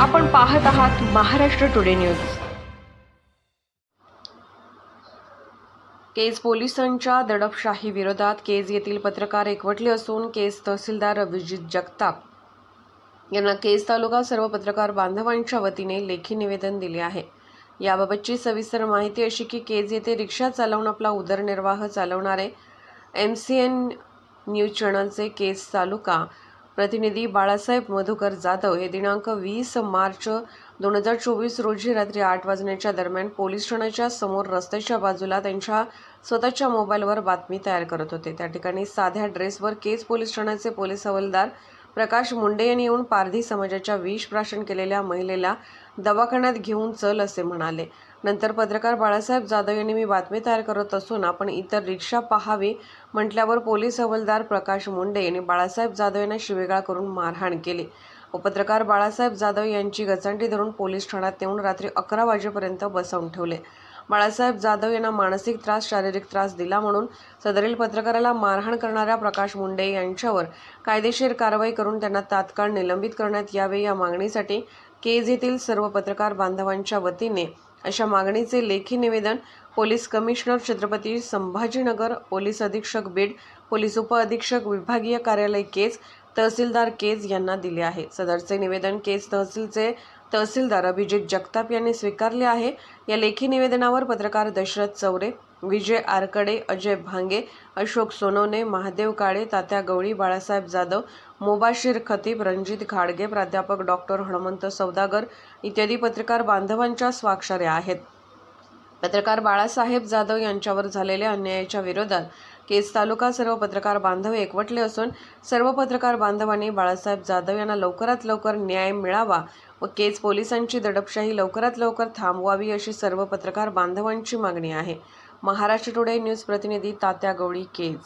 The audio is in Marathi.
आपण पाहत आहात महाराष्ट्र टुडे न्यूज केज पोलिसांच्या दडपशाही विरोधात केज येथील पत्रकार एकवटले असून केज तहसीलदार अभिजित जगताप यांना केज तालुका सर्व पत्रकार बांधवांच्या वतीने लेखी निवेदन दिले आहे. याबाबतची सविस्तर माहिती अशी की केज येथे रिक्षा चालवून आपला उदरनिर्वाह चालवणारे एम सी एन न्यूज चॅनलचे केज तालुका प्रतिनिधी बाळासाहेब मधुकर जाधव हे दिनांक वीस मार्च दोन हजार चोवीस रोजी रात्री आठ वाजण्याच्या दरम्यान पोलीस ठाण्याच्या समोर रस्त्याच्या बाजूला त्यांच्या स्वतःच्या मोबाईलवर बातमी तयार करत होते. त्या ठिकाणी साध्या ड्रेसवर केज पोलीस ठाण्याचे पोलीस हवालदार प्रकाश मुंडे यांनी येऊन पारधी समाजाच्या विष प्राशन केलेल्या महिलेला दवाखान्यात घेऊन चल असे म्हणाले. नंतर पत्रकार बाळासाहेब जाधव यांनी मी बातमी तयार करत असून आपण इतर रिक्षा पाहावी म्हटल्यावर पोलीस हवालदार प्रकाश मुंडे यांनी बाळासाहेब जाधव यांना शिवेगाळ करून मारहाण केली. व पत्रकार बाळासाहेब जाधव यांची गचंडी धरून पोलीस ठाण्यात नेऊन रात्री अकरा वाजेपर्यंत बसवून ठेवले. बाळासाहेब जाधव यांना मानसिक त्रास शारीरिक त्रास दिला म्हणून सदरील पत्रकाराला मारहाण करणाऱ्या प्रकाश मुंडे यांच्यावर कायदेशीर कारवाई करून त्यांना तात्काळ निलंबित करण्यात यावे या मागणीसाठी केज येथील सर्व पत्रकार बांधवांच्या वतीने अशा मागणीचे लेखी निवेदन police commissioner Chhatrapati Sambhajinagar police अधीक्षक बीड पोलीस उपअधीक्षक विभागीय कार्यालय केज तहसीलदार केज यांना दिले आहे. सदरचे निवेदन केज तहसीलचे तहसीलदार अभिजित जगताप यांनी स्वीकारले आहे. या लेखी निवेदनावर पत्रकार दशरथ चौरे विजय आरकडे अजय भांगे अशोक सोनवणे महादेव काळे तात्या गवळी बाळासाहेब जाधव मोबाशीर खतीब रणजित घाडगे प्राध्यापक डॉक्टर हनुमंत सौदागर इत्यादी पत्रकार बांधवांच्या स्वाक्षऱ्या आहेत. पत्रकार बाळासाहेब जाधव यांच्यावर झालेल्या अन्यायाच्या विरोधात केज तालुका सर्व पत्रकार बांधव एकवटले असून सर्व पत्रकार बांधवांनी बाळासाहेब जाधव यांना लवकरात लवकर न्याय मिळावा व केज पोलिसांची दडपशाही लवकरात लवकर थांबवावी अशी सर्व पत्रकार बांधवांची मागणी आहे. महाराष्ट्र टुडे न्यूज प्रतिनिधी तात्या गवळी केज.